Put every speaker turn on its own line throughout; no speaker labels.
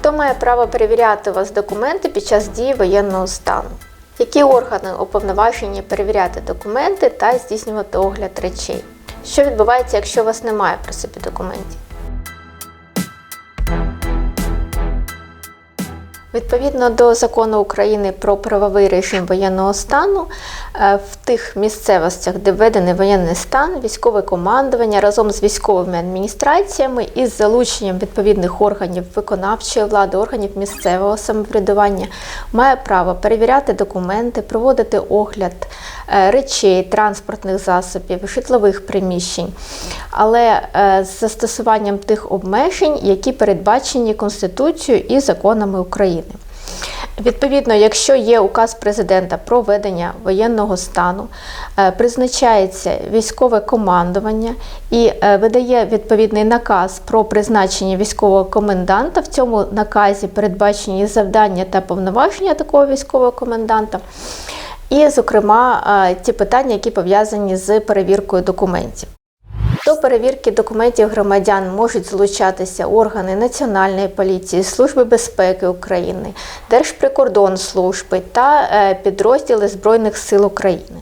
Хто має право перевіряти у вас документи під час дії воєнного стану? Які органи уповноважені перевіряти документи та здійснювати огляд речей? Що відбувається, якщо у вас немає при собі документів? Відповідно до закону України про правовий режим воєнного стану, е, в тих місцевостях, де введений воєнний стан, військове командування разом з військовими адміністраціями і з залученням відповідних органів виконавчої влади, органів місцевого самоврядування має право перевіряти документи, проводити огляд е, речей, транспортних засобів, житлових приміщень, але е, з застосуванням тих обмежень, які передбачені Конституцією і законами України. Відповідно, якщо є указ президента про введення воєнного стану, е, призначається військове командування і е, видає відповідний наказ про призначення військового коменданта. В цьому наказі передбачені завдання та повноваження такого військового коменданта. І, зокрема, е, ті питання, які пов'язані з перевіркою документів. До перевірки документів громадян можуть залучатися органи Національної поліції, Служби безпеки України, Держприкордонслужби та е, підрозділи Збройних сил України.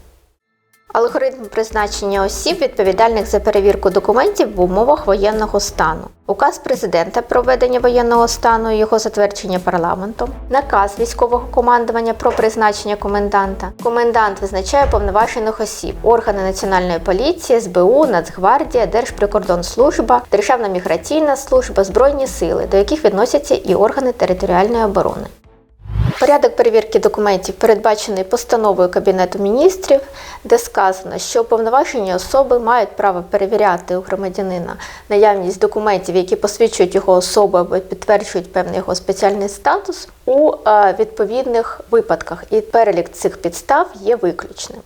Алгоритм призначення осіб, відповідальних за перевірку документів в умовах воєнного стану. Указ президента про введення воєнного стану і його затвердження парламентом, наказ військового командування про призначення коменданта. Комендант визначає повноважених осіб, органи національної поліції, СБУ, Нацгвардія, Держприкордонслужба, Державна міграційна служба, збройні сили, до яких відносяться і органи територіальної оборони. Порядок перевірки документів передбачений постановою Кабінету міністрів, де сказано, що уповноважені особи мають право перевіряти у громадянина наявність документів, які посвідчують його особу або підтверджують певний його спеціальний статус у е, відповідних випадках. І перелік цих підстав є виключним.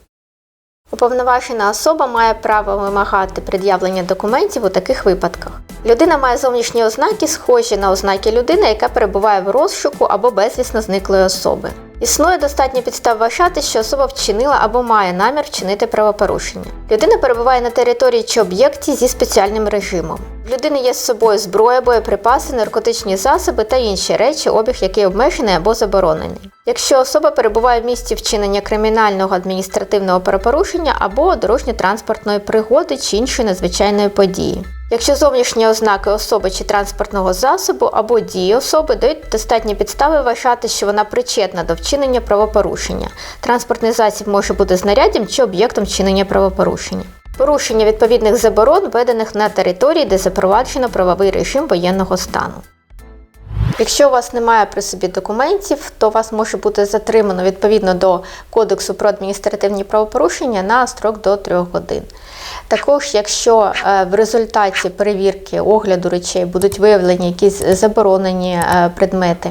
Уповноважена особа має право вимагати пред'явлення документів у таких випадках. Людина має зовнішні ознаки, схожі на ознаки людини, яка перебуває в розшуку або безвісно зниклої особи. Існує достатньо підстав вважати, що особа вчинила або має намір вчинити правопорушення. Людина перебуває на території чи об'єкті зі спеціальним режимом. В людини є з собою зброя, боєприпаси, наркотичні засоби та інші речі, обіг який обмежений або заборонений. Якщо особа перебуває в місці вчинення кримінального адміністративного правопорушення або дорожньо-транспортної пригоди чи іншої надзвичайної події. Якщо зовнішні ознаки особи чи транспортного засобу або дії особи дають достатні підстави вважати, що вона причетна до вчинення правопорушення. Транспортний засіб може бути знаряддям чи об'єктом вчинення правопорушення. Порушення відповідних заборон, введених на території, де запроваджено правовий режим воєнного стану. Якщо у вас немає при собі документів, то вас може бути затримано відповідно до Кодексу про адміністративні правопорушення на строк до 3 годин. Також, якщо е, в результаті перевірки огляду речей будуть виявлені якісь заборонені е, предмети,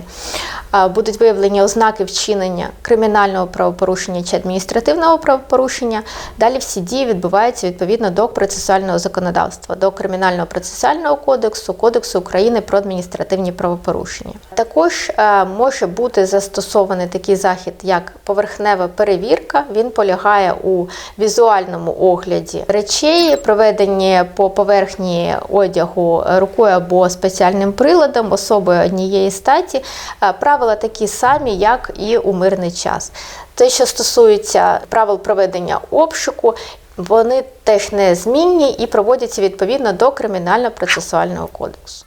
будуть виявлені ознаки вчинення кримінального правопорушення чи адміністративного правопорушення, далі всі дії відбуваються відповідно до процесуального законодавства, до Кримінального процесуального кодексу, Кодексу України про адміністративні правопорушення. Також може бути застосований такий захід, як поверхнева перевірка. Він полягає у візуальному огляді речей, проведені по поверхні одягу рукою або спеціальним приладом особи однієї статі. Е, Правила такі самі, як і у мирний час. Те, що стосується правил проведення обшуку, вони теж незмінні і проводяться відповідно до Кримінально-процесуального кодексу.